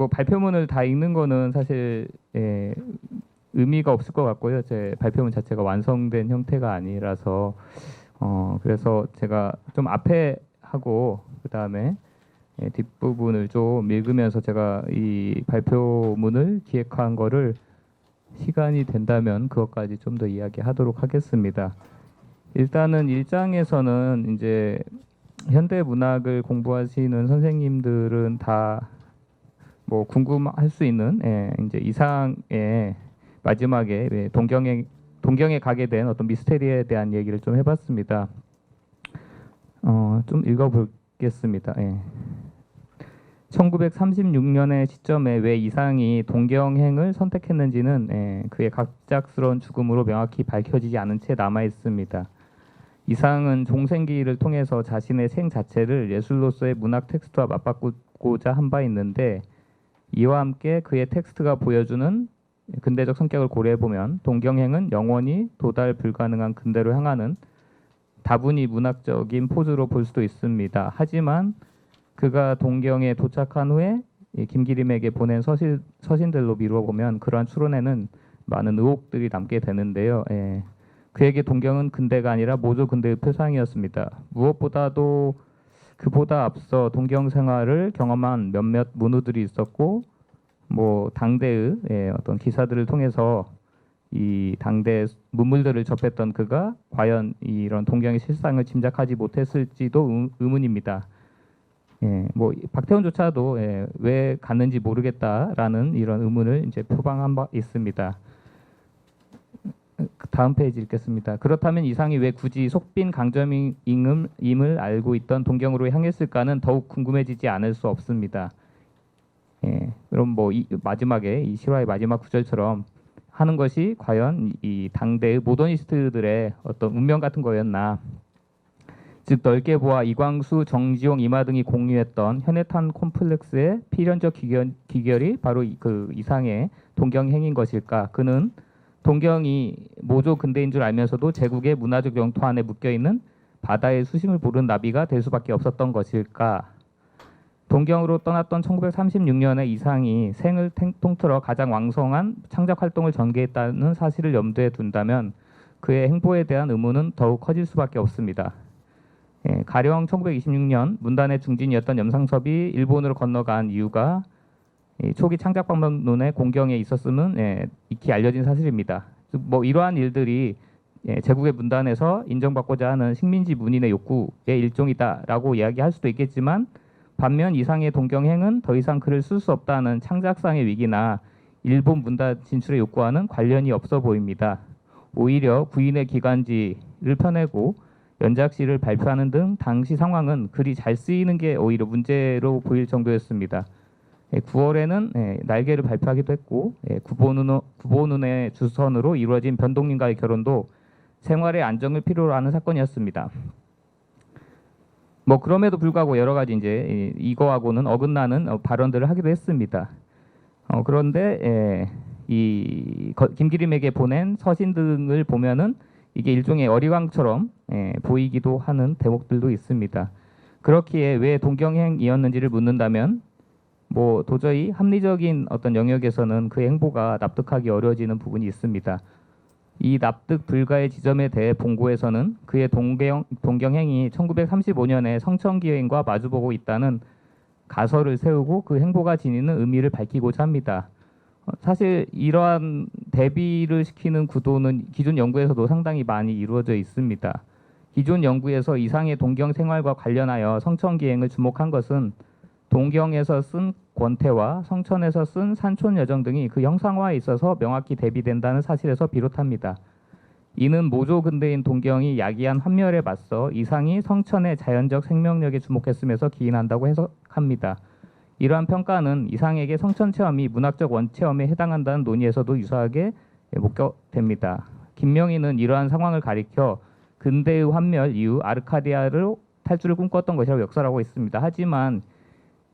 뭐 발표문을 다 읽는 거는 사실 예, 의미가 없을 것 같고요. 제 발표문 자체가 완성된 형태가 아니라서 어 그래서 제가 좀 앞에 하고 그 다음에 예, 뒷부분을 좀 읽으면서 제가 이 발표문을 기획한 거를 시간이 된다면 그것까지 좀 더 이야기하도록 하겠습니다. 일단은 1장에서는 이제 현대 문학을 공부하시는 선생님들은 다 뭐 궁금할 수 있는 예, 이제 이상의 마지막에 예, 동경에 동경에 가게 된 어떤 미스테리에 대한 얘기를 좀 해봤습니다. 어, 좀 읽어보겠습니다. 예. 1936년의 시점에 왜 이상이 동경행을 선택했는지는 예, 그의 갑작스러운 죽음으로 명확히 밝혀지지 않은 채 남아 있습니다. 이상은 종생기를 통해서 자신의 생 자체를 예술로서의 문학 텍스트와 맞바꾸고자 한 바 있는데 이와 함께 그의 텍스트가 보여주는 근대적 성격을 고려해 보면 동경행은 영원히 도달 불가능한 근대로 향하는 다분히 문학적인 포즈로 볼 수도 있습니다. 하지만 그가 동경에 도착한 후에 이 김기림에게 보낸 서신, 서신들로 미루어 보면 그러한 추론에는 많은 의혹들이 남게 되는데요. 예. 그에게 동경은 근대가 아니라 모조 근대의 표상이었습니다. 무엇보다도 그보다 앞서 동경 생활을 경험한 몇몇 문우들이 있었고 뭐 당대의 예, 어떤 기사들을 통해서 이 당대 문물들을 접했던 그가 과연 이런 동경의 실상을 짐작하지 못했을지도 의- 의문입니다. 예, 뭐 박태원조차도 예, 왜 갔는지 모르겠다라는 이런 의문을 이제 표방한 바 있습니다. 그 다음 페이지 읽겠습니다. 그렇다면 이상이 왜 굳이 속빈 강점임을 알고 있던 동경으로 향했을까는 더욱 궁금해지지 않을 수 없습니다. 예, 그럼 뭐 이, 마지막에 이 실화의 마지막 구절처럼 하는 것이 과연 이 당대의 모더니스트들의 어떤 운명 같은 거였나? 즉 넓게 보아 이광수, 정지용, 이마 등이 공유했던 현해탄 콤플렉스의 필연적 기결, 기결이 바로 이- 그 이상의 동경행인 것일까? 그는 동경이 모조 근대인 줄 알면서도 제국의 문화적 영토 안에 묶여 있는 바다의 수심을 모르는 나비가 될 수밖에 없었던 것일까? 동경으로 떠났던 1936년에 이상이 생을 탱- 통틀어 가장 왕성한 창작 활동을 전개했다는 사실을 염두에 둔다면 그의 행보에 대한 의문은 더욱 커질 수밖에 없습니다. 예, 가령 1926년 문단의 중진이었던 염상섭이 일본으로 건너간 이유가 이 초기 창작 방법론의 공경에 있었음은 예, 익히 알려진 사실입니다. 즉, 뭐 이러한 일들이 예, 제국의 문단에서 인정받고자 하는 식민지 문인의 욕구의 일종이다라고 이야기할 수도 있겠지만 반면 이상의 동경행은 더 이상 글을 쓸 수 없다는 창작상의 위기나 일본 문단 진출의 욕구와는 관련이 없어 보입니다. 오히려 구인의 기간지를 펴내고 연작시를 발표하는 등 당시 상황은 글이 잘 쓰이는 게 오히려 문제로 보일 정도였습니다. 9월에는 날개를 발표하기도 했고 예, 구본운의 주선으로 이루어진 변동님과의 결혼도 생활의 안정을 필요로 하는 사건이었습니다. 뭐 그럼에도 불구하고 여러 가지 이제 이- 이거하고는 어긋나는 어, 발언들을 하기도 했습니다. 어, 그런데 예, 이 거- 김기림에게 보낸 서신 등을 보면은 이게 일종의 어리광처럼 예, 보이기도 하는 대목들도 있습니다. 그렇기에 왜 동경행이었는지를 묻는다면 뭐 도저히 합리적인 어떤 영역에서는 그 행보가 납득하기 어려워지는 부분이 있습니다. 이 납득 불가의 지점에 대해 본고에서는 그의 동경, 동경행이 1935년에 성천기행과 마주보고 있다는 가설을 세우고 그 행보가 지니는 의미를 밝히고자 합니다. 어, 사실 이러한 대비를 시키는 구도는 기존 연구에서도 상당히 많이 이루어져 있습니다. 기존 연구에서 이상의 동경 생활과 관련하여 성천기행을 주목한 것은 동경에서 쓴 권태와 성천에서 쓴 산촌 여정 등이 그 형상화에 있어서 명확히 대비된다는 사실에서 비롯합니다. 이는 모조 근대인 동경이 야기한 환멸에 맞서 이상이 성천의 자연적 생명력에 주목했음에서 기인한다고 해석합니다. 이러한 평가는 이상에게 성천 체험이 문학적 원체험에 해당한다는 논의에서도 유사하게 목격됩니다. 김명희는 이러한 상황을 가리켜 근대의 환멸 이후 아르카디아를 탈주를 꿈꿨던 것이라고 역설하고 있습니다. 하지만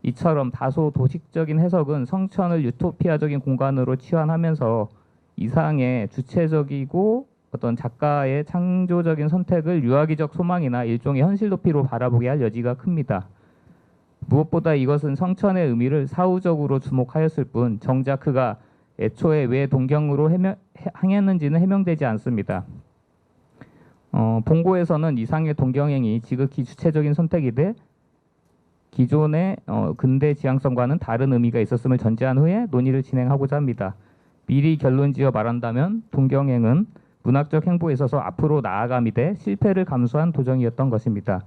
이처럼 다소 도식적인 해석은 성천을 유토피아적인 공간으로 치환하면서 이상의 주체적이고 어떤 작가의 창조적인 선택을 유아기적 소망이나 일종의 현실 도피로 바라보게 할 여지가 큽니다. 무엇보다 이것은 성천의 의미를 사후적으로 주목하였을 뿐 정작 그가 애초에 왜 동경으로 해명, 해- 향했는지는 해명되지 않습니다. 어, 본고에서는 이상의 동경행이 지극히 주체적인 선택이되 기존의 어, 근대 지향성과는 다른 의미가 있었음을 전제한 후에 논의를 진행하고자 합니다. 미리 결론지어 말한다면 동경행은 문학적 행보에 있어서 앞으로 나아감이 돼 실패를 감수한 도정이었던 것입니다.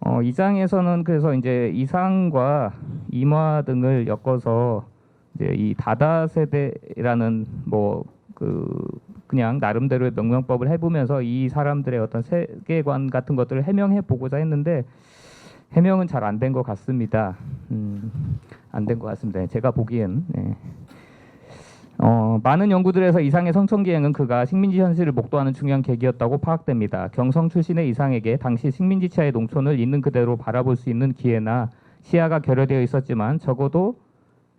어, 이 장에서는 그래서 이제 이상과 임화 등을 엮어서 이제 이 다다 세대라는 뭐 그 그냥 나름대로의 명명법을 해보면서 이 사람들의 어떤 세계관 같은 것들을 해명해 보고자 했는데 해명은 잘 안 된 것 같습니다. 음, 안된 것 같습니다. 제가 보기엔 네. 어, 많은 연구들에서 이상의 성천기행은 그가 식민지 현실을 목도하는 중요한 계기였다고 파악됩니다. 경성 출신의 이상에게 당시 식민지차의 농촌을 있는 그대로 바라볼 수 있는 기회나 시야가 결여되어 있었지만 적어도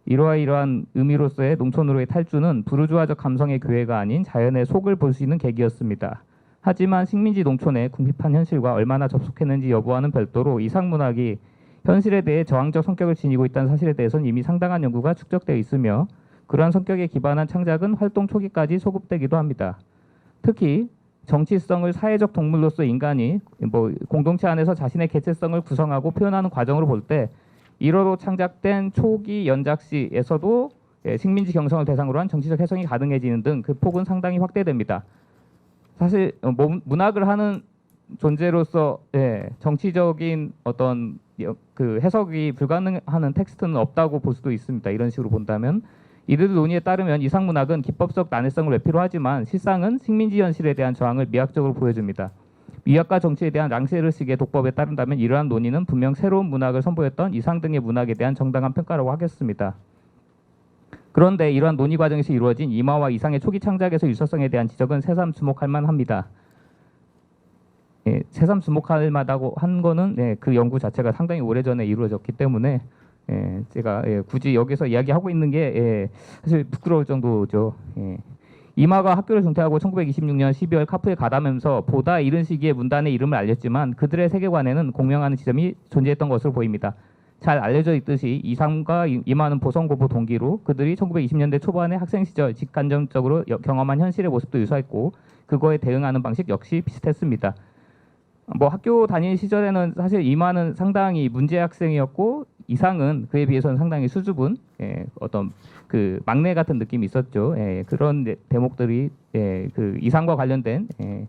이러이러한 의미로서의 농촌으로의 탈주는 부르주아적 감성의 교회가 아닌 자연의 속을 볼 수 있는 계기였습니다. 하지만 식민지 농촌의 궁핍한 현실과 얼마나 접속했는지 여부와는 별도로 이상문학이 현실에 대해 저항적 성격을 지니고 있다는 사실에 대해서는 이미 상당한 연구가 축적되어 있으며 그러한 성격에 기반한 창작은 활동 초기까지 소급되기도 합니다. 특히 정치성을 사회적 동물로서 인간이 뭐 공동체 안에서 자신의 개체성을 구성하고 표현하는 과정으로 볼 때 이러로 창작된 초기 연작시에서도 예, 식민지 경성을 대상으로 한 정치적 해석이 가능해지는 등 그 폭은 상당히 확대됩니다. 사실 어, 뭐 문학을 하는 존재로서 예, 정치적인 어떤 여- 그 해석이 불가능한 텍스트는 없다고 볼 수도 있습니다. 이런 식으로 본다면 이들 논의에 따르면 이상문학은 기법적 난해성을 외피로 하지만 실상은 식민지 현실에 대한 저항을 미학적으로 보여줍니다. 미학과 정치에 대한 랑세르식의 독법에 따른다면 이러한 논의는 분명 새로운 문학을 선보였던 이상 등의 문학에 대한 정당한 평가라고 하겠습니다. 그런데 이러한 논의 과정에서 이루어진 이마와 이상의 초기 창작에서 유사성에 대한 지적은 새삼 주목할 만합니다. 예, 새삼 주목할 만하다고 한 거는 예, 그 연구 자체가 상당히 오래전에 이루어졌기 때문에 예, 제가 예, 굳이 여기서 이야기하고 있는 게 예, 사실 부끄러울 정도죠. 예. 이마가 학교를 중퇴하고 1926년 12월 카프에 가담하면서 보다 이른 시기에 문단의 이름을 알렸지만 그들의 세계관에는 공명하는 지점이 존재했던 것으로 보입니다. 잘 알려져 있듯이 이상과 이- 이마는 보성고보 동기로 그들이 1920년대 초반에 학생 시절 직간접적으로 여- 경험한 현실의 모습도 유사했고 그거에 대응하는 방식 역시 비슷했습니다. 뭐 학교 다니는 시절에는 사실 이마는 상당히 문제 학생이었고 이상은 그에 비해서는 상당히 수줍은 예, 어떤 그 막내 같은 느낌이 있었죠. 예, 그런 데- 대목들이 예, 그 이상과 관련된 예,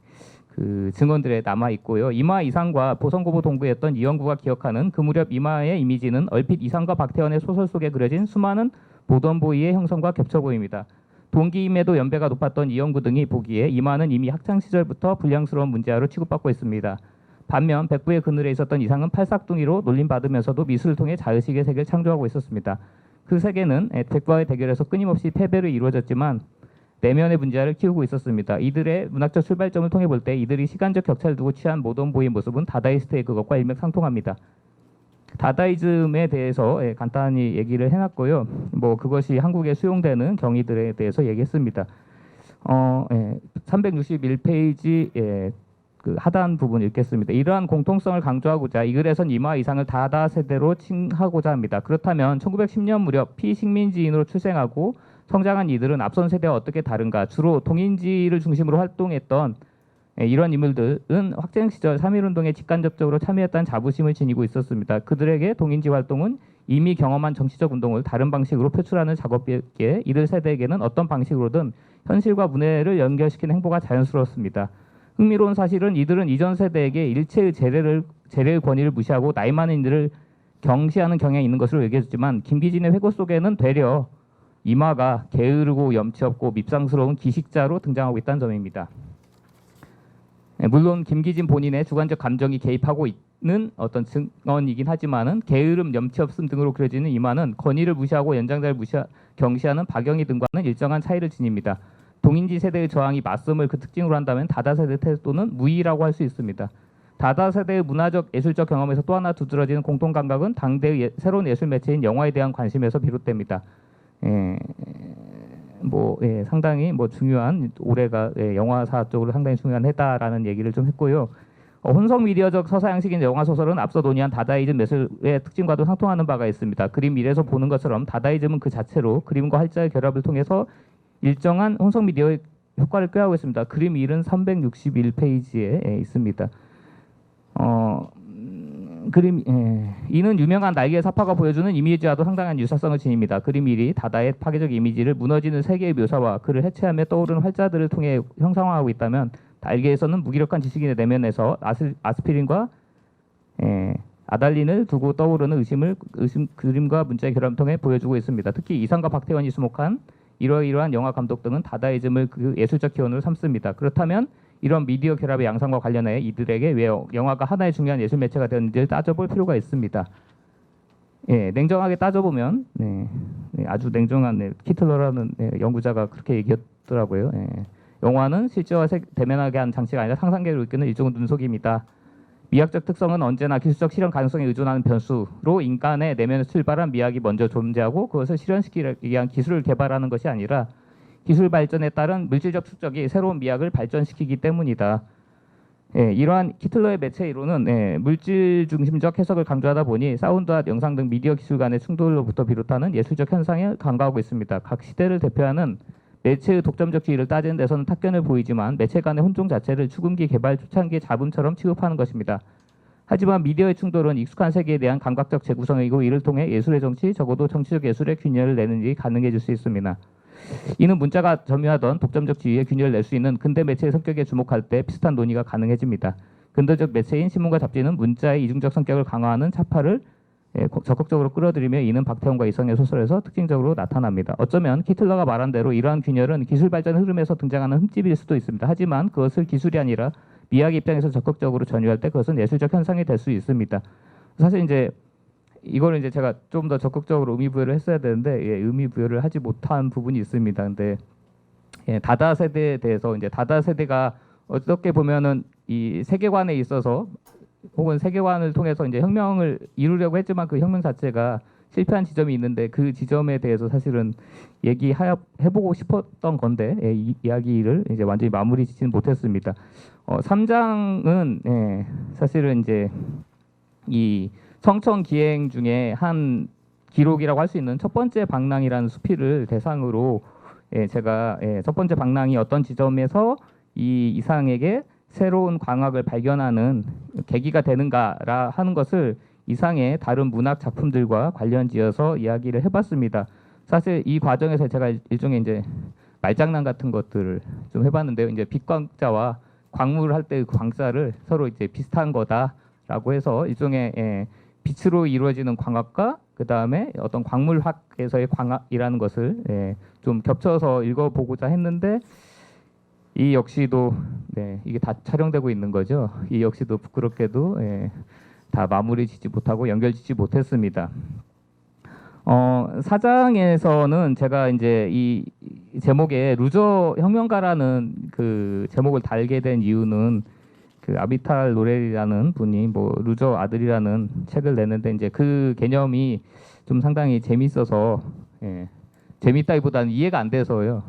그 증언들에 남아 있고요. 이마 이상과 보성고보 동부였던 이영구가 기억하는 그 무렵 이마의 이미지는 얼핏 이상과 박태원의 소설 속에 그려진 수많은 보던보이의 형성과 겹쳐 보입니다. 동기임에도 연배가 높았던 이영구 등이 보기에 이마는 이미 학창 시절부터 불량스러운 문제아로 취급받고 있습니다. 반면 백부의 그늘에 있었던 이상은 팔싹둥이로 놀림받으면서도 미술을 통해 자의식의 세계를 창조하고 있었습니다. 그 세계는 에, 백부와의 대결에서 끊임없이 패배로 이루어졌지만 내면의 문제를 키우고 있었습니다. 이들의 문학적 출발점을 통해 볼 때 이들이 시간적 격차를 두고 취한 모던보이의 모습은 다다이스트의 그것과 일맥상통합니다. 다다이즘에 대해서 예, 간단히 얘기를 해놨고요. 뭐 그것이 한국에 수용되는 경위들에 대해서 얘기했습니다. 어, 예, 361페이지 예, 그 하단 부분 읽겠습니다. 이러한 공통성을 강조하고자 이 글에선 이마 이상을 다다 세대로 칭하고자 합니다. 그렇다면 1910년 무렵 피식민지인으로 출생하고 성장한 이들은 앞선 세대와 어떻게 다른가? 주로 동인지를 중심으로 활동했던 예, 이런 인물들은 학생 시절 3.1운동에 직간접적으로 참여했다는 자부심을 지니고 있었습니다. 그들에게 동인지 활동은 이미 경험한 정치적 운동을 다른 방식으로 표출하는 작업이기에 이들 세대에게는 어떤 방식으로든 현실과 문해를 연결시키는 행보가 자연스러웠습니다. 흥미로운 사실은 이들은 이전 세대에게 일체의 재래를 재래의 권위를 무시하고 나이 많은 이들을 경시하는 경향이 있는 것으로 얘기해주지만 김기진의 회고 속에는 되려 이마가 게으르고 염치 없고 밉상스러운 기식자로 등장하고 있다는 점입니다. 예, 물론 김기진 본인의 주관적 감정이 개입하고 있는 어떤 증언이긴 하지만은 게으름, 염치 없음 등으로 그려지는 이마는 권위를 무시하고 연장자를 무시 경시하는 박영희 등과는 일정한 차이를 지닙니다. 동인지 세대의 저항이 맞음을 그 특징으로 한다면 다다 세대 태도는 무의라고 할 수 있습니다. 다다 세대의 문화적 예술적 경험에서 또 하나 두드러지는 공통 감각은 당대의 예- 새로운 예술 매체인 영화에 대한 관심에서 비롯됩니다. 예, 뭐 예, 상당히 뭐 중요한 올해가 예, 영화사 쪽으로 상당히 중요한 해다라는 얘기를 좀 했고요. 어, 혼성 미디어적 서사 양식인 영화 소설은 앞서 논의한 다다이즘 매술의 특징과도 상통하는 바가 있습니다. 그림 일에서 보는 것처럼 다다이즘은 그 자체로 그림과 활자의 결합을 통해서 일정한 혼성 미디어의 효과를 꾀하고 있습니다. 그림 1은 361페이지에 있습니다. 어, 음, 그림 예. 이는 유명한 날개 사파가 보여주는 이미지와도 상당한 유사성을 지닙니다. 그림 1이 다다의 파괴적 이미지를 무너지는 세계의 묘사와 그를 해체하며 떠오르는 활자들을 통해 형상화하고 있다면 날개에서는 무기력한 지식인의 내면에서 아스, 아스피린과 예, 아달린을 두고 떠오르는 의심을 의심 그림과 문자의 결합을 통해 보여주고 있습니다. 특히 이상과 박태원이 수목한 이러이러한 영화 감독 등은 다다이즘을 그 예술적 기원으로 삼습니다. 그렇다면 이런 미디어 결합의 양상과 관련해 이들에게 왜 영화가 하나의 중요한 예술 매체가 되었는지를 따져볼 필요가 있습니다. 예, 냉정하게 따져보면 네, 네, 아주 냉정한 네, 키틀러라는 네, 연구자가 그렇게 얘기했더라고요. 예. 영화는 실제와 세- 대면하게 한 장치가 아니라 상상력을 이끄는 일종의 눈속임이다. 미학적 특성은 언제나 기술적 실현 가능성에 의존하는 변수로 인간의 내면에서 출발한 미학이 먼저 존재하기 그것을 실현시키기 위한 기술을 개발하는 것이 아니라 기술 발전에 따른 물질적 축적이 새로운 미학을 발전시키기 때문이다. 예, 이러한 키틀러의 매체 이론은 예, 물질 중심적 해석을 강조하다 보니 사운드와 영상 등 미디어 기술 간의 충돌로부터 비롯하는 예술적 현상을 간과하고 있습니다. 각 시대를 대표하는 매체의 독점적 지위를 따지는 데서는 탁견을 보이지만 매체 간의 혼종 자체를 추금기 개발 초창기의 잡음처럼 취급하는 것입니다. 하지만 미디어의 충돌은 익숙한 세계에 대한 감각적 재구성이고 이를 통해 예술의 정치, 적어도 정치적 예술의 균열을 내는 일이 가능해질 수 있습니다. 이는 문자가 점유하던 독점적 지위에 균열을 낼 수 있는 근대 매체의 성격에 주목할 때 비슷한 논의가 가능해집니다. 근대적 매체인 신문과 잡지는 문자의 이중적 성격을 강화하는 차파를 예, 고- 적극적으로 끌어들이며 이는 박태원과 이성의 소설에서 특징적으로 나타납니다. 어쩌면 키틀러가 말한 대로 이러한 균열은 기술 발전 흐름에서 등장하는 흠집일 수도 있습니다. 하지만 그것을 기술이 아니라 미학의 입장에서 적극적으로 전유할 때 그것은 예술적 현상이 될 수 있습니다. 사실 이제 이거를 이제 제가 좀 더 적극적으로 의미 부여를 했어야 되는데 예, 의미 부여를 하지 못한 부분이 있습니다. 근데 예, 다다 세대에 대해서 이제 다다 세대가 어떻게 보면은 이 세계관에 있어서 혹은 세계관을 통해서 이제 혁명을 이루려고 했지만 그 혁명 자체가 실패한 지점이 있는데 그 지점에 대해서 사실은 얘기해 보고 싶었던 건데 예, 이 이야기를 이제 완전히 마무리 짓지는 못했습니다. 어, 3장은 예, 사실은 이제 이 성청 기행 중에 한 기록이라고 할 수 있는 첫 번째 방랑이라는 수필을 대상으로 예, 제가 예, 첫 번째 방랑이 어떤 지점에서 이 이상에게 새로운 광학을 발견하는 계기가 되는가라 하는 것을 이상의 다른 문학 작품들과 관련지어서 이야기를 해봤습니다. 사실 이 과정에서 제가 일종의 이제 말장난 같은 것들을 좀 해봤는데요. 이제 빛광자와 광물을 할때그 광자를 서로 이제 비슷한 거다라고 해서 일종의 예, 빛으로 이루어지는 광학과 그 다음에 어떤 광물학에서의 광학이라는 것을 예, 좀 겹쳐서 읽어보고자 했는데 이 역시도 네, 이게 다 촬영되고 있는 거죠. 이 역시도 부끄럽게도 예, 다 마무리 짓지 못하고 연결 짓지 못했습니다. 어, 사장에서는 제가 이제 이 제목에 루저 혁명가라는 그 제목을 달게 된 이유는 그 아비탈 노렐이라는 분이 뭐 루저 아들이라는 책을 내는데 이제 그 개념이 좀 상당히 재밌어서 예, 재밌다기보다는 이해가 안 돼서요.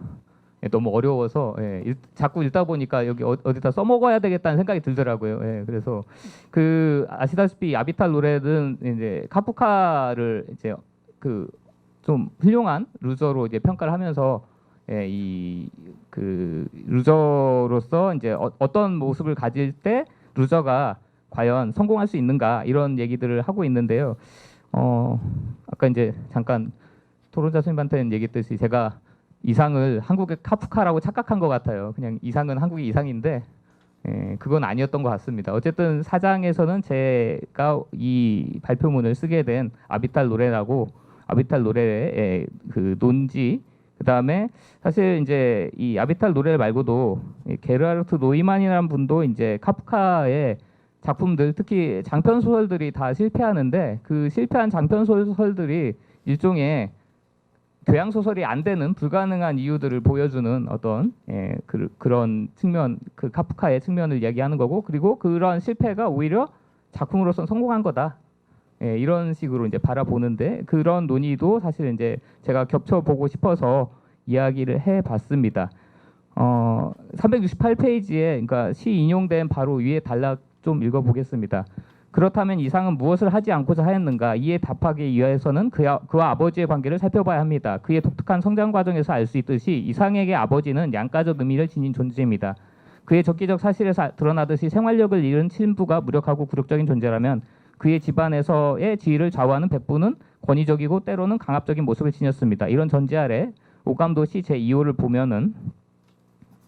예, 너무 어려워서 예, 읽- 자꾸 읽다 보니까 여기 어, 어디다 써먹어야 되겠다는 생각이 들더라고요. 예, 그래서 그 아시다시피 아비탈 노렐은 이제 카프카를 이제 그 좀 훌륭한 루저로 이제 평가를 하면서 예, 이그 루저로서 이제 어, 어떤 모습을 가질 때 루저가 과연 성공할 수 있는가 이런 얘기들을 하고 있는데요. 어 아까 이제 잠깐 토론자 선생님한테는 얘기했듯이 제가 이상을 한국의 카프카라고 착각한 것 같아요. 그냥 이상은 한국의 이상인데 예, 그건 아니었던 것 같습니다. 어쨌든 사장에서는 제가 이 발표문을 쓰게 된 아비탈 노래라고 아비탈 노래의 예, 그 논지 그 다음에 사실 이제 이 아비탈 노래 말고도 이 게르하르트 노이만이라는 분도 이제 카프카의 작품들 특히 장편 소설들이 다 실패하는데 그 실패한 장편 소설들이 일종의 교양 소설이 안 되는 불가능한 이유들을 보여주는 어떤 예, 그, 그런 측면 그 카프카의 측면을 이야기하는 거고 그리고 그런 실패가 오히려 작품으로서 성공한 거다. 예, 이런 식으로 이제 바라보는데 그런 논의도 사실 이제 제가 겹쳐 보고 싶어서 이야기를 해 봤습니다. 어, 368페이지에 그러니까 시 인용된 바로 위에 단락 좀 읽어보겠습니다. 그렇다면 이상은 무엇을 하지 않고자 하였는가? 이에 답하기 위해서는 그와, 그와 아버지의 관계를 살펴봐야 합니다. 그의 독특한 성장 과정에서 알 수 있듯이 이상에게 아버지는 양가적 의미를 지닌 존재입니다. 그의 적기적 사실에서 드러나듯이 생활력을 잃은 친부가 무력하고 굴욕적인 존재라면 그의 집안에서의 지위를 좌우하는 백부는 권위적이고 때로는 강압적인 모습을 지녔습니다. 이런 전제 아래 오감도시 제2호를 보면은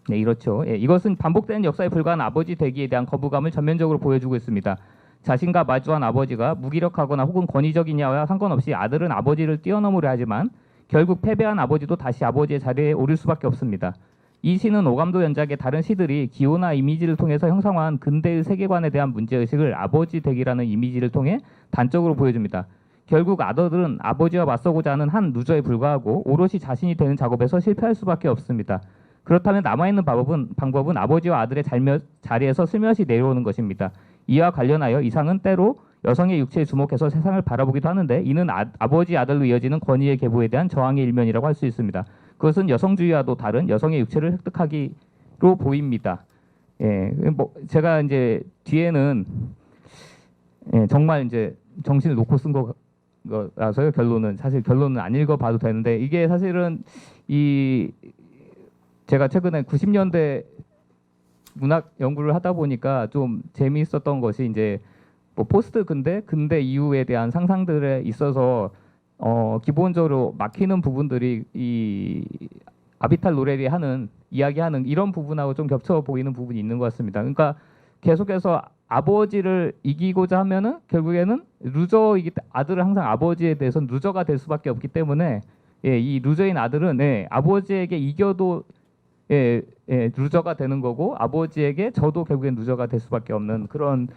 네 이렇죠. 예, 이것은 반복되는 역사에 불과한 아버지 되기에 대한 거부감을 전면적으로 보여주고 있습니다. 자신과 마주한 아버지가 무기력하거나 혹은 권위적이냐와 상관없이 아들은 아버지를 뛰어넘으려 하지만 결국 패배한 아버지도 다시 아버지의 자리에 오를 수밖에 없습니다. 이 시는 오감도 연작의 다른 시들이 기호나 이미지를 통해서 형성한 근대의 세계관에 대한 문제의식을 아버지 되기라는 이미지를 통해 단적으로 보여줍니다. 결국 아더들은 아버지와 맞서고자 하는 한 루저에 불과하고 오롯이 자신이 되는 작업에서 실패할 수밖에 없습니다. 그렇다면 남아있는 방법은, 방법은 아버지와 아들의 잘며, 자리에서 슬며시 내려오는 것입니다. 이와 관련하여 이상은 때로 여성의 육체에 주목해서 세상을 바라보기도 하는데 이는 아, 아버지 아들로 이어지는 권위의 계보에 대한 저항의 일면이라고 할 수 있습니다. 그것은 여성주의와도 다른 여성의 육체를 획득하기로 보입니다. 예, 뭐 제가 이제 뒤에는 예, 정말 이제 정신을 놓고 쓴 거, 거라서요. 결론은 사실 결론은 안 읽어봐도 되는데 이게 사실은 이 제가 최근에 90년대 문학 연구를 하다 보니까 좀 재미있었던 것이 이제 뭐 포스트 근대 근대 이후에 대한 상상들에 있어서 어 기본적으로 막히는 부분들이 이 아비탈 로렐이 하는 이야기하는 이런 부분하고 좀 겹쳐 보이는 부분이 있는 것 같습니다. 그러니까 계속해서 아버지를 이기고자 하면은 결국에는 루저이기 때- 아들은 항상 아버지에 대해서 루저가 될 수밖에 없기 때문에 예, 이 루저인 아들은 예, 아버지에게 이겨도 예, 예, 루저가 되는 거고 아버지에게 저도 결국엔 루저가 될 수밖에 없는 그런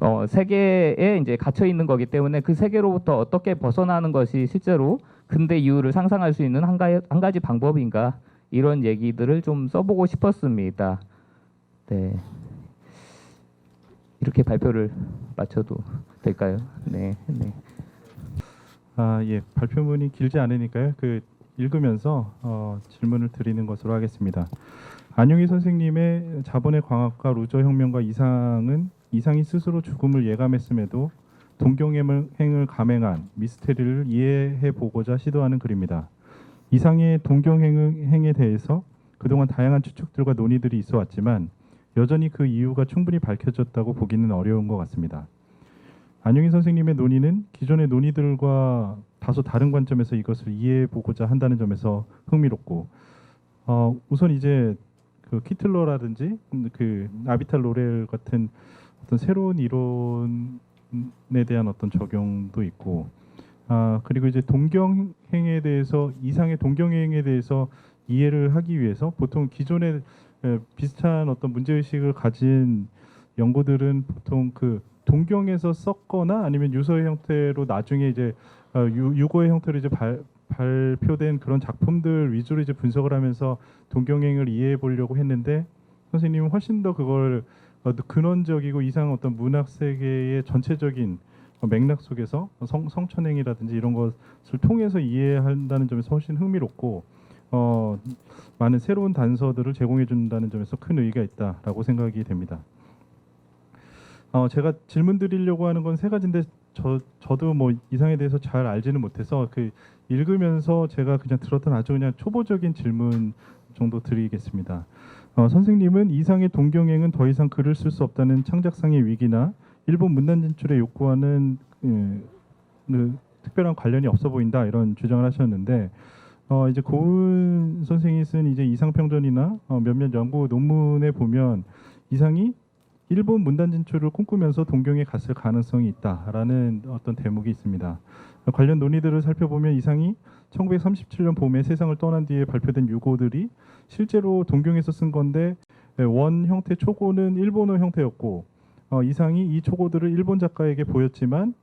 어, 세계에 이제 갇혀 있는 거기 때문에 그 세계로부터 어떻게 벗어나는 것이 실제로 근대 이유를 상상할 수 있는 한 가지, 한 가지 방법인가 이런 얘기들을 좀 써보고 싶었습니다. 네. 이렇게 발표를 마쳐도 될까요? 네, 네. 아, 예. 발표문이 길지 않으니까요. 그 읽으면서 어, 질문을 드리는 것으로 하겠습니다. 안용희 선생님의 자본의 광학과 루저 혁명과 이상은 이상이 스스로 죽음을 예감했음에도 동경행을 행을 감행한 미스테리를 이해해 보고자 시도하는 글입니다. 이상의 동경행에 대해서 그동안 다양한 추측들과 논의들이 있어 왔지만 여전히 그 이유가 충분히 밝혀졌다고 보기는 어려운 것 같습니다. 안용희 선생님의 논의는 기존의 논의들과 다소 다른 관점에서 이것을 이해해 보고자 한다는 점에서 흥미롭고 어, 우선 이제 그 키틀러라든지 그 아비탈 로렐 같은 어떤 새로운 이론에 대한 어떤 적용도 있고 아 그리고 이제 동경행에 대해서 이상의 동경행에 대해서 이해를 하기 위해서 보통 기존의 에, 비슷한 어떤 문제의식을 가진 연구들은 보통 그 동경에서 썼거나 아니면 유서의 형태로 나중에 이제 어, 유, 유고의 형태로 이제 발, 발표된 그런 작품들 위주로 이제 분석을 하면서 동경행을 이해해 보려고 했는데 선생님은 훨씬 더 그걸 어, 근원적이고 이상 어떤 문학 세계의 전체적인 어, 맥락 속에서 성, 성천행이라든지 이런 것을 통해서 이해한다는 점에서 훨씬 흥미롭고 어, 많은 새로운 단서들을 제공해 준다는 점에서 큰 의의가 있다라고 생각이 됩니다. 어, 제가 질문 드리려고 하는 건 세 가지인데 저 저도 뭐 이상에 대해서 잘 알지는 못해서 그 읽으면서 제가 그냥 들었던 아주 그냥 초보적인 질문 정도 드리겠습니다. 어, 선생님은 이상의 동경행은 더 이상 글을 쓸 수 없다는 창작상의 위기나 일본 문단 진출에 욕구하는 예, 그 특별한 관련이 없어 보인다 이런 주장을 하셨는데 어, 이제 고은 선생이 쓴 이제 이상평전이나 어, 몇몇 연구 논문에 보면 이상이 일본 문단 진출을 꿈꾸면서 동경에 갔을 가능성이 있다라는 어떤 대목이 있습니다. 관련 논의들을 살펴보면 이상이 1937년 봄에 세상을 떠난 뒤에 발표된 유고들이 실제로 동경에서 쓴 건데 원 형태 초고는 일본어 형태였고 어, 이상이 이 초고들을 일본 작가에게 보였지만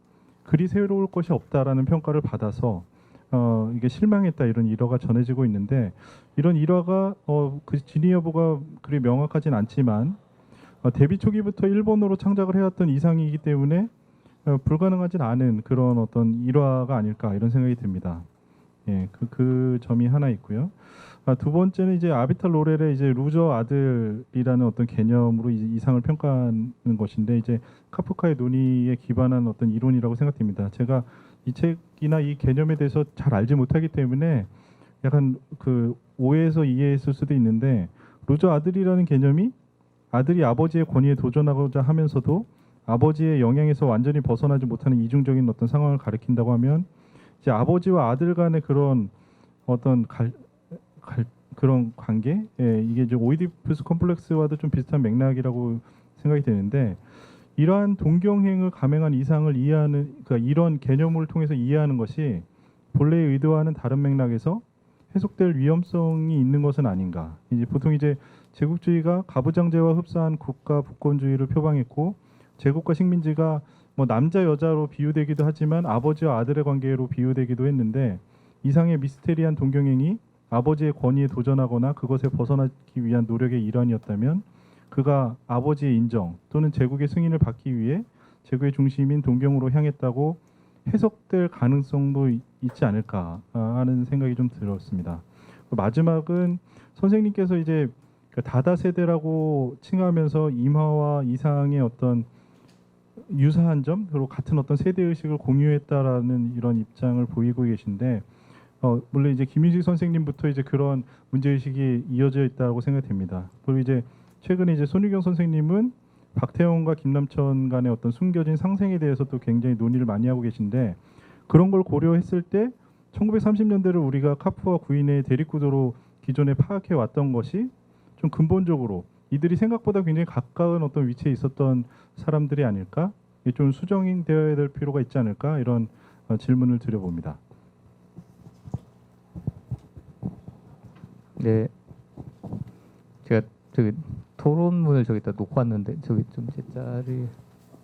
글이 새로울 것이 없다라는 평가를 받아서 어, 이게 실망했다 이런 일화가 전해지고 있는데 이런 일화가 어, 그 진위 여부가 그리 명확하진 않지만 어, 데뷔 초기부터 일본어로 창작을 해왔던 이상이기 때문에 어, 불가능하진 않은 그런 어떤 일화가 아닐까 이런 생각이 듭니다. 예, 그, 그 점이 하나 있고요. 아, 두 번째는 이제 아비탈 로렐의 이제 루저 아들이라는 어떤 개념으로 이상을 평가하는 것인데 이제 카프카의 논의에 기반한 어떤 이론이라고 생각됩니다. 제가 이 책이나 이 개념에 대해서 잘 알지 못하기 때문에 약간 그 오해해서 이해했을 수도 있는데 루저 아들이라는 개념이 아들이 아버지의 권위에 도전하고자 하면서도 아버지의 영향에서 완전히 벗어나지 못하는 이중적인 어떤 상황을 가리킨다고 하면 이제 아버지와 아들 간의 그런 어떤 갈, 갈 그런 관계 예, 이게 이제 오이디푸스 컴플렉스와도 좀 비슷한 맥락이라고 생각이 되는데 이러한 동경행을 감행한 이상을 이해하는 그러니까 이런 개념을 통해서 이해하는 것이 본래의 의도와는 다른 맥락에서 해석될 위험성이 있는 것은 아닌가. 이제 보통 이제 제국주의가 가부장제와 흡사한 국가 부권주의를 표방했고 제국과 식민지가 뭐 남자 여자로 비유되기도 하지만 아버지와 아들의 관계로 비유되기도 했는데 이상의 미스테리한 동경행이 아버지의 권위에 도전하거나 그것에 벗어나기 위한 노력의 일환이었다면 그가 아버지의 인정 또는 제국의 승인을 받기 위해 제국의 중심인 동경으로 향했다고 해석될 가능성도 이- 있지 않을까 하는 생각이 좀 들었습니다. 마지막은 선생님께서 이제 그 다다 세대라고 칭하면서 임하와 이상의 어떤 유사한 점 그리고 같은 어떤 세대 의식을 공유했다라는 이런 입장을 보이고 계신데 어, 물론 이제 김윤식 선생님부터 이제 그런 문제 의식이 이어져 있다고 생각됩니다. 그리고 이제 최근에 이제 손유경 선생님은 박태원과 김남천 간의 어떤 숨겨진 상생에 대해서 또 굉장히 논의를 많이 하고 계신데 그런 걸 고려했을 때 1930년대를 우리가 카프와 구인의 대립구도로 기존에 파악해 왔던 것이 좀 근본적으로 이들이 생각보다 굉장히 가까운 어떤 위치에 있었던 사람들이 아닐까? 좀 수정이 되어야 될 필요가 있지 않을까? 이런 어, 질문을 드려봅니다. 네. 제가 저기 토론문을 저기다 놓고 왔는데 저기 좀 제 자리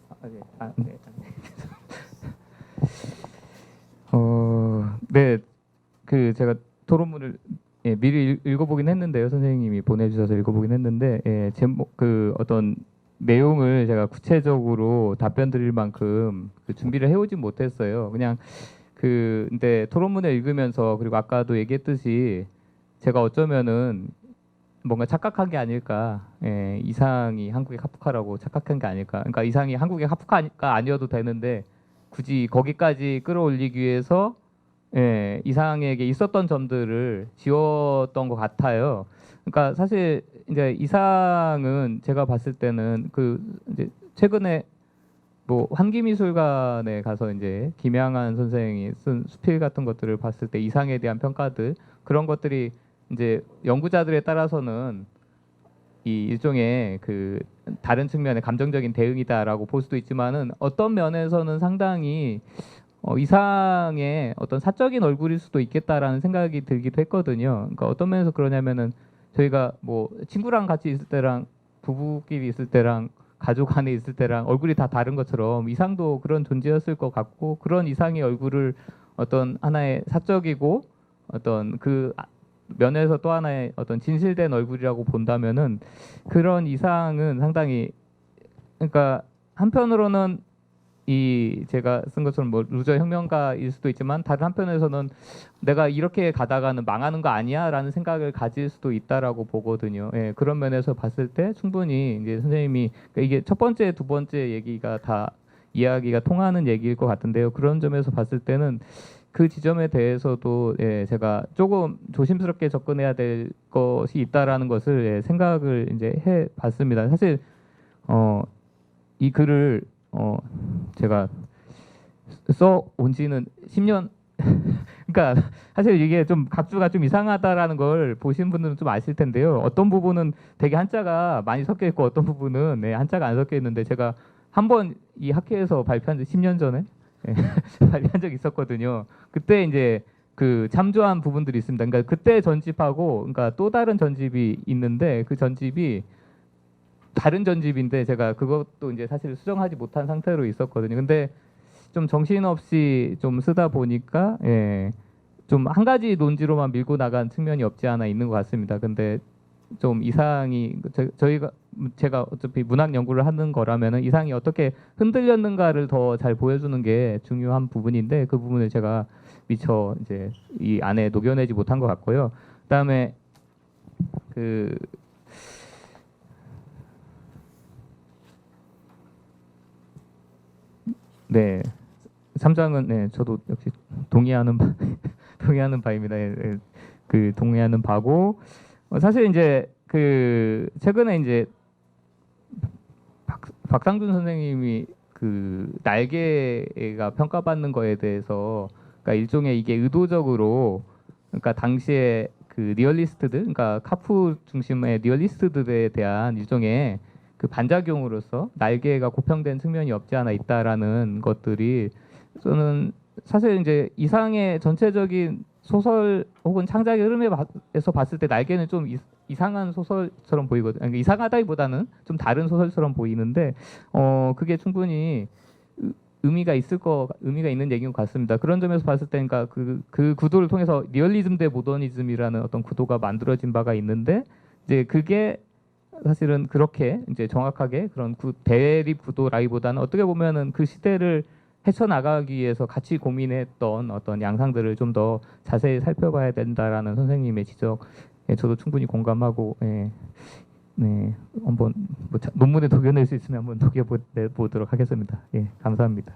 아, 네. 아, 네. 어, 네. 그 제가 토론문을 예, 미리 읽- 읽어보긴 했는데요. 선생님이 보내주셔서 읽어보긴 했는데 예, 제목 그 어떤 내용을 제가 구체적으로 답변 드릴 만큼 그 준비를 해오지 못했어요. 그냥 그 근데 토론문을 읽으면서 그리고 아까도 얘기했듯이 제가 어쩌면은 뭔가 착각한 게 아닐까 예, 이상이 한국의 카프카라고 착각한 게 아닐까 그러니까 이상이 한국의 카프카가 아니어도 되는데 굳이 거기까지 끌어올리기 위해서 예, 이상에게 있었던 점들을 지웠던 것 같아요. 그러니까 사실 이제 이상은 제가 봤을 때는 그 이제 최근에 뭐 환기미술관에 가서 이제 김양한 선생이 쓴 수필 같은 것들을 봤을 때 이상에 대한 평가들 그런 것들이 이제 연구자들에 따라서는 이 일종의 그 다른 측면의 감정적인 대응이다라고 볼 수도 있지만은 어떤 면에서는 상당히 어, 이상의 어떤 사적인 얼굴일 수도 있겠다라는 생각이 들기도 했거든요. 그러니까 어떤 면에서 그러냐면은 저희가 뭐 친구랑 같이 있을 때랑 부부끼리 있을 때랑 가족 안에 있을 때랑 얼굴이 다 다른 것처럼 이상도 그런 존재였을 것 같고 그런 이상의 얼굴을 어떤 하나의 사적이고 어떤 그 아- 면에서 또 하나의 어떤 진실된 얼굴이라고 본다면은 그런 이상은 상당히 그러니까 한편으로는 이 제가 쓴 것처럼 뭐 루저 혁명가일 수도 있지만 다른 한편에서는 내가 이렇게 가다가는 망하는 거 아니야라는 생각을 가질 수도 있다라고 보거든요. 예, 그런 면에서 봤을 때 충분히 이제 선생님이 그러니까 이게 첫 번째, 두 번째 얘기가 다 이야기가 통하는 얘기일 것 같은데요. 그런 점에서 봤을 때는 그 지점에 대해서도 예, 제가 조금 조심스럽게 접근해야 될 것이 있다라는 것을 예, 생각을 이제 해 봤습니다. 사실 어, 이 글을 어, 제가 써온 지는 10년 그러니까 사실 이게 좀 각주가 좀 이상하다라는 걸 보신 분들은 좀 아실 텐데요. 어떤 부분은 되게 한자가 많이 섞여 있고 어떤 부분은 네, 한자가 안 섞여 있는데 제가 한 번 이 학회에서 발표한 지 10년 전에 예, 발표한 적이 있었거든요. 그때 이제 그 참조한 부분들이 있습니다. 그러니까 그때 전집하고 그러니까 또 다른 전집이 있는데 그 전집이 다른 전집인데 제가 그것도 이제 사실 수정하지 못한 상태로 있었거든요. 근데 좀 정신없이 좀 쓰다 보니까 예. 좀 한 가지 논지로만 밀고 나간 측면이 없지 않아 있는 것 같습니다. 근데 좀 이상이 저, 저희가 제가 어차피 문학 연구를 하는 거라면은 이상이 어떻게 흔들렸는가를 더 잘 보여주는 게 중요한 부분인데 그 부분을 제가 미처 이제 이 안에 녹여내지 못한 것 같고요. 그다음에 그 네. 3장은 네, 저도 역시 동의하는 바, 동의하는 바입니다. 예, 예. 그 동의하는 바고 어, 사실 이제 그 최근에 이제 박, 박상준 선생님이 그 날개가 평가받는 거에 대해서 그러니까 일종의 이게 의도적으로 그러니까 당시에 그 리얼리스트들 그러니까 카프 중심의 리얼리스트들에 대한 일종의 그 반작용으로서 날개가 고평된 측면이 없지 않아 있다라는 것들이 저는 사실 이제 이상의 전체적인 소설 혹은 창작의 흐름에서 봤을 때 날개는 좀 이, 이상한 소설처럼 보이거든요. 이상하다기보다는 좀 다른 소설처럼 보이는데 어 그게 충분히 의- 의미가 있을 거 의미가 있는 얘기인 것 같습니다. 그런 점에서 봤을 때 그러니까 그, 그 구도를 통해서 리얼리즘 대 모더니즘이라는 어떤 구도가 만들어진 바가 있는데 이제 그게 사실은 그렇게 이제 정확하게 그런 구, 대립 구도라기보다는 어떻게 보면은 그 시대를 헤쳐나가기 위해서 같이 고민했던 어떤 양상들을 좀 더 자세히 살펴봐야 된다라는 선생님의 지적에 저도 충분히 공감하고 예, 네 한번 뭐 자- 논문에 녹여낼 수 있으면 한번 녹여보도록 하겠습니다. 예, 감사합니다.